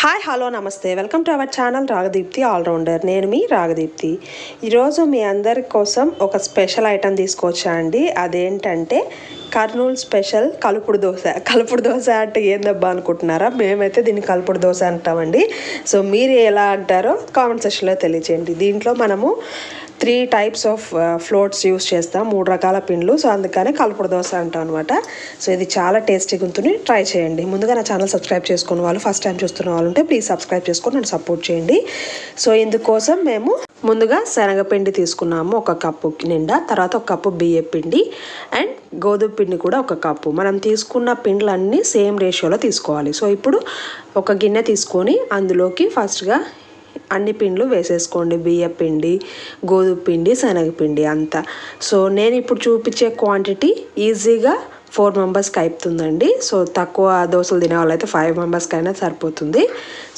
Hi hello namaste. Welcome to our channel Ragadeepti allrounder. నేను మీ రాగదీప్తి. ఈరోజు మీ అందరి కోసం ఒక స్పెషల్ ఐటెం తీసుకొచ్చా అండి. అదేంటంటే కర్నూలు స్పెషల్ కలుపుడు దోశ. కలుపుడు దోశ అంటే ఏందబ్బా అనుకుంటున్నారా? మేమైతే దీన్ని కలుపుడు దోశ అంటామండి. సో మీరు ఎలా అంటారో కామెంట్ సెక్షన్లో తెలియచేయండి. దీంట్లో మనము three types of floats use చేస్తాం. మూడు రకాల పిండ్లు. సో అందుకనే కలుపుడు దోశ అంటాం అనమాట సో ఇది చాలా టేస్టీగా ఉంటుంది ట్రై చేయండి. ముందుగా నా ఛానల్ సబ్స్క్రైబ్ చేసుకున్న వాళ్ళు ఫస్ట్ టైం చూస్తున్న వాళ్ళు ఉంటే ప్లీజ్ సబ్స్క్రైబ్ చేసుకొని నన్ను సపోర్ట్ చేయండి. సో ఇందుకోసం మేము ముందుగా శనగపిండి తీసుకున్నాము. ఒక కప్పు నిండా తర్వాత ఒక కప్పు బియ్య పిండి అండ్ గోధుమ పిండి కూడా ఒక కప్పు. మనం తీసుకున్న పిండ్లన్నీ సేమ్ రేషియోలో తీసుకోవాలి. సో ఇప్పుడు ఒక గిన్నె తీసుకొని అందులోకి ఫస్ట్గా అన్ని పిండ్లు వేసేసుకోండి. బియ్య పిండి గోధుమ పిండి శనగపిండి అంతా. సో నేను ఇప్పుడు చూపించే క్వాంటిటీ ఈజీగా ఫోర్ మెంబర్స్కి అయిపోతుందండి. సో తక్కువ దోశలు తినే వాళ్ళైతే ఫైవ్ మెంబర్స్కి అయినా సరిపోతుంది.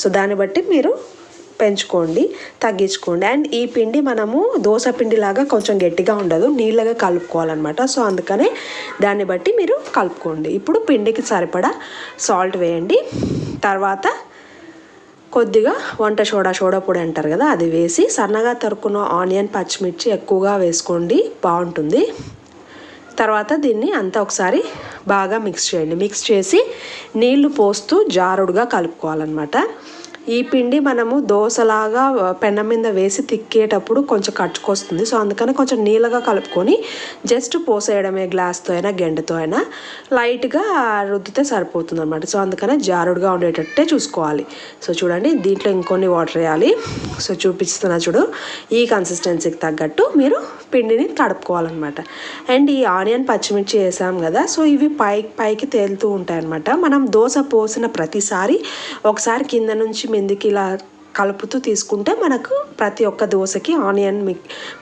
సో దాన్ని బట్టి మీరు పెంచుకోండి తగ్గించుకోండి. అండ్ ఈ పిండి మనము దోశ పిండి లాగా కొంచెం గట్టిగా ఉండదు నీళ్ళగా కలుపుకోవాలన్నమాట. సో అందుకనే దాన్ని బట్టి మీరు కలుపుకోండి. ఇప్పుడు పిండికి సరిపడా సాల్ట్ వేయండి. తర్వాత కొద్దిగా వంట సోడా సోడా పొడి అంటారు కదా అది వేసి సన్నగా తరుక్కున్న ఆనియన్ పచ్చిమిర్చి ఎక్కువగా వేసుకోండి బాగుంటుంది. తర్వాత దీన్ని అంతా ఒకసారి బాగా మిక్స్ చేయండి. మిక్స్ చేసి నీళ్ళు పోస్తూ జారుడుగా కలుపుకోవాలన్నమాట. ఈ పిండి మనము దోశలాగా పెనం మీద వేసి తిక్కేటప్పుడు కొంచెం కట్టుకొస్తుంది. సో అందుకని కొంచెం నీళ్ళగా కలుపుకొని జస్ట్ పోసేయడమే గ్లాస్తో అయినా గెండతో అయినా లైట్గా రుద్దితే సరిపోతుంది అనమాట సో అందుకనే జారుడుగా ఉండేటట్టే చూసుకోవాలి. సో చూడండి దీంట్లో ఇంకొన్ని వాటర్ వేయాలి. సో చూపిస్తున్నా చూడు ఈ కన్సిస్టెన్సీకి తగ్గట్టు మీరు పిండిని కడుపుకోవాలన్నమాట అండ్ ఈ ఆనియన్ పచ్చిమిర్చి వేసాం కదా సో ఇవి పై పైకి తేలుతూ ఉంటాయి అనమాట మనం దోశ పోసిన ప్రతిసారి ఒకసారి కింద నుంచి మీదకి ఇలా కలుపుతూ తీసుకుంటే మనకు ప్రతి ఒక్క దోశకి ఆనియన్ మి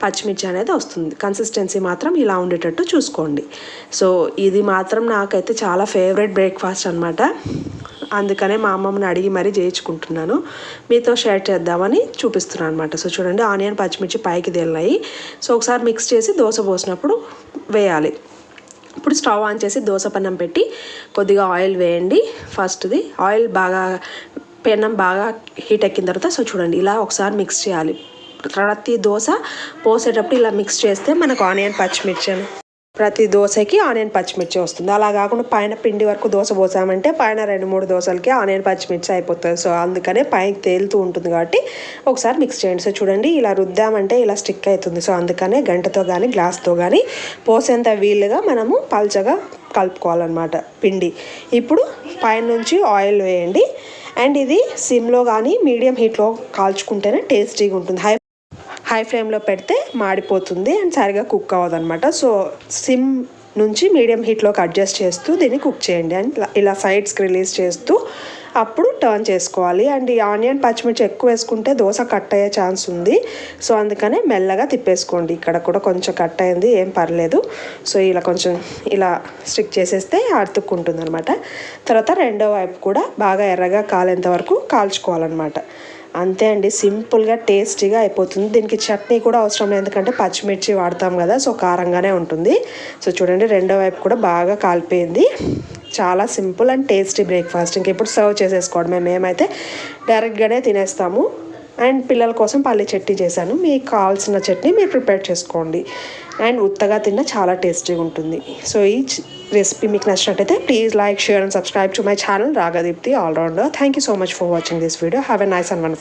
పచ్చిమిర్చి అనేది వస్తుంది. కన్సిస్టెన్సీ మాత్రం ఇలా ఉండేటట్టు చూసుకోండి. సో ఇది మాత్రం నాకైతే చాలా ఫేవరెట్ బ్రేక్ఫాస్ట్ అనమాట అందుకనే మా అమ్మమ్మని అడిగి మరీ చేయించుకుంటున్నాను. మీతో షేర్ చేద్దామని చూపిస్తున్నాను అనమాట సో చూడండి ఆనియన్ పచ్చిమిర్చి పైకి తెల్లాయి సో ఒకసారి మిక్స్ చేసి దోశ పోసినప్పుడు వేయాలి. ఇప్పుడు స్టవ్ ఆన్ చేసి దోశ పన్నం పెట్టి కొద్దిగా ఆయిల్ వేయండి. ఫస్ట్ది ఆయిల్ బాగా పెనం బాగా హీట్ ఎక్కిన తర్వాత సో చూడండి ఇలా ఒకసారి మిక్స్ చేయాలి. ప్రతి దోశ పోసేటప్పుడు ఇలా మిక్స్ చేస్తే మనకు ఆనియన్ పచ్చిమిర్చి ప్రతి దోశకి ఆనియన్ పచ్చిమిర్చి వస్తుంది. అలా కాకుండా పైన పిండి వరకు దోశ పోసామంటే పైన రెండు మూడు దోశలకి ఆనియన్ పచ్చిమిర్చి అయిపోతుంది. సో అందుకనే పైకి తేలుతూ ఉంటుంది కాబట్టి ఒకసారి మిక్స్ చేయండి. సో చూడండి ఇలా రుద్దామంటే ఇలా స్టిక్ అవుతుంది. సో అందుకనే గంటతో కానీ గ్లాస్తో కానీ పోసేంత వీలుగా మనము పల్చగా కలుపుకోవాలన్నమాట పిండి. ఇప్పుడు పైనుంచి ఆయిల్ వేయండి. అండ్ ఇది సిమ్లో కానీ మీడియం హీట్లో కాల్చుకుంటేనే టేస్టీగా ఉంటుంది. హై హై ఫ్లేమ్లో పెడితే మాడిపోతుంది అండ్ సరిగా కుక్ అవ్వదన్నమాట. సో సిమ్ నుంచి మీడియం హీట్లోకి అడ్జస్ట్ చేస్తూ దీన్ని కుక్ చేయండి. అండ్ ఇలా సైడ్స్కి రిలీజ్ చేస్తూ అప్పుడు టర్న్ చేసుకోవాలి. అండ్ ఈ ఆనియన్ పచ్చిమిర్చి ఎక్కువ వేసుకుంటే దోశ కట్ అయ్యే ఛాన్స్ ఉంది. సో అందుకనే మెల్లగా తిప్పేసుకోండి. ఇక్కడ కూడా కొంచెం కట్ అయింది ఏం పర్లేదు. సో ఇలా కొంచెం ఇలా స్టిక్ చేసేస్తే అతుక్కుంటుంది అనమాట తర్వాత రెండో వైపు కూడా బాగా ఎర్రగా కాలేంత వరకు కాల్చుకోవాలన్నమాట. అంతే అండి సింపుల్గా టేస్టీగా అయిపోతుంది. దీనికి చట్నీ కూడా అవసరం లేదు ఎందుకంటే పచ్చిమిర్చి వాడతాం కదా సో కారంగానే ఉంటుంది. సో చూడండి రెండో వైపు కూడా బాగా కాలిపోయింది. చాలా సింపుల్ అండ్ టేస్టీ బ్రేక్ఫాస్ట్. ఇంక ఇప్పుడు సర్వ్ చేసేసుకోవడం మేమైతే డైరెక్ట్గానే తినేస్తాము. అండ్ పిల్లల కోసం పల్లి చట్నీ చేశాను. మీకు కావాల్సిన చట్నీ మీరు ప్రిపేర్ చేసుకోండి. అండ్ ఉత్తగా తిన్న చాలా టేస్టీగా ఉంటుంది. సో ఈ రెసిపీ మీకు నచ్చినట్టయితే please like share and subscribe to my channel. Ragadeepti allrounder thank you so much for watching this video. Have a nice and one